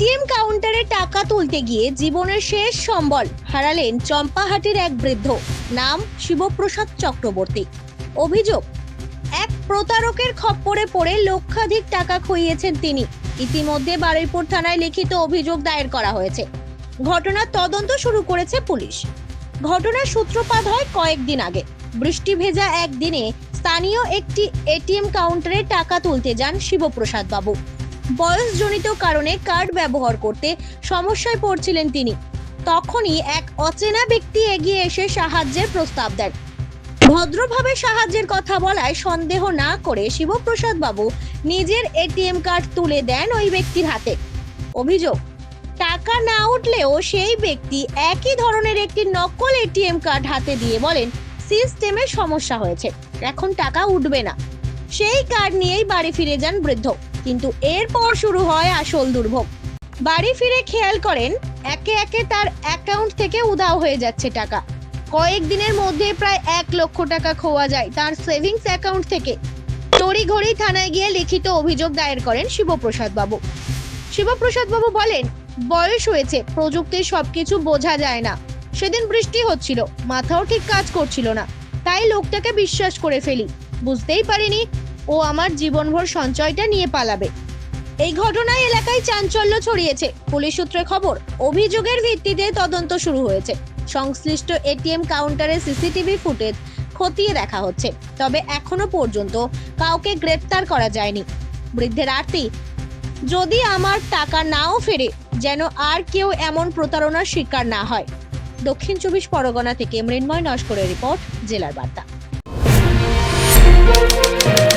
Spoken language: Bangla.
এটিএম কাউন্টারে টাকা তুলতে গিয়ে জীবনের শেষ সম্বল হারালেন চম্পাহাটির এক বৃদ্ধ, নাম শিবপ্রসাদ চক্রবর্তী। অভিযোগ, এক প্রতারকের খপ্পরে পড়ে লক্ষাধিক টাকা খুইয়েছেন তিনি। ইতিমধ্যে বারুইপুর থানায় লিখিত অভিযোগ দায়ের করা হয়েছে। ঘটনার তদন্ত শুরু করেছে পুলিশ। ঘটনার সূত্রপাত হয় কয়েকদিন আগে। বৃষ্টি ভেজা একদিনে স্থানীয় একটি এটিএম কাউন্টারে টাকা তুলতে যান শিবপ্রসাদ বাবু। বয়সজনিত কারণে কার্ড ব্যবহার করতে সমস্যায় পড়ছিলেন তিনি। তখনই এক অচেনা ব্যক্তি এগিয়ে এসে সাহায্যের প্রস্তাব দেন। ভদ্রভাবে সাহায্যের কথা বলায় সন্দেহ না করে শিবপ্রসাদ বাবু নিজের এটিএম কার্ড তুলে দেন ওই ব্যক্তির হাতে। অভিযোগ, টাকা না উঠলেও সেই ব্যক্তি একই ধরনের একটি নকল এটিএম কার্ড হাতে দিয়ে বলেন, সিস্টেমে সমস্যা হয়েছে, এখন টাকা উঠবে না। সেই কার্ড নিয়েই বাড়ি ফিরে যান বৃদ্ধ। কিন্তু এরপর শুরু হয় আসল দুর্ভোগ। বাড়ি ফিরে খেয়াল করেন, একে একে তার অ্যাকাউন্ট থেকে উধাও হয়ে যাচ্ছে টাকা। কয়েকদিনের মধ্যে প্রায় এক লক্ষ টাকা খোয়া যায় তার সেভিংস অ্যাকাউন্ট থেকে। তড়িঘড়ি থানায় গিয়ে লিখিত অভিযোগ দায়ের করেন শিবপ্রসাদ বাবু। শিবপ্রসাদ বাবু বলেন, বয়স হয়েছে, প্রযুক্তির সবকিছু বোঝা যায় না। সেদিন বৃষ্টি হচ্ছিল, মাথাও ঠিক কাজ করছিল না। তাই লোকটাকে বিশ্বাস করে ফেলি। বুঝতেই পারিনি, ও আমার জীবনভর সঞ্চয়টা নিয়ে পালাবে। এই ঘটনায় এলাকায় চাঞ্চল্য ছড়িয়েছে। পুলিশ সূত্রে খবর, অভিযোগের ভিত্তিতে তদন্ত শুরু হয়েছে। সংশ্লিষ্ট এটিএম কাউন্টারে সিসিটিভি ফুটেজ খতিয়ে দেখা হচ্ছে। তবে এখনও পর্যন্ত কাউকে গ্রেপ্তার করা যায়নি। বৃদ্ধের আরতি, যদি আমার টাকা নাও ফেরে, যেন আর কেউ এমন প্রতারণার শিকার না হয়। দক্ষিণ চব্বিশ পরগনা থেকে মৃন্ময় নস্করের রিপোর্ট, জেলার বার্তা। Thank you.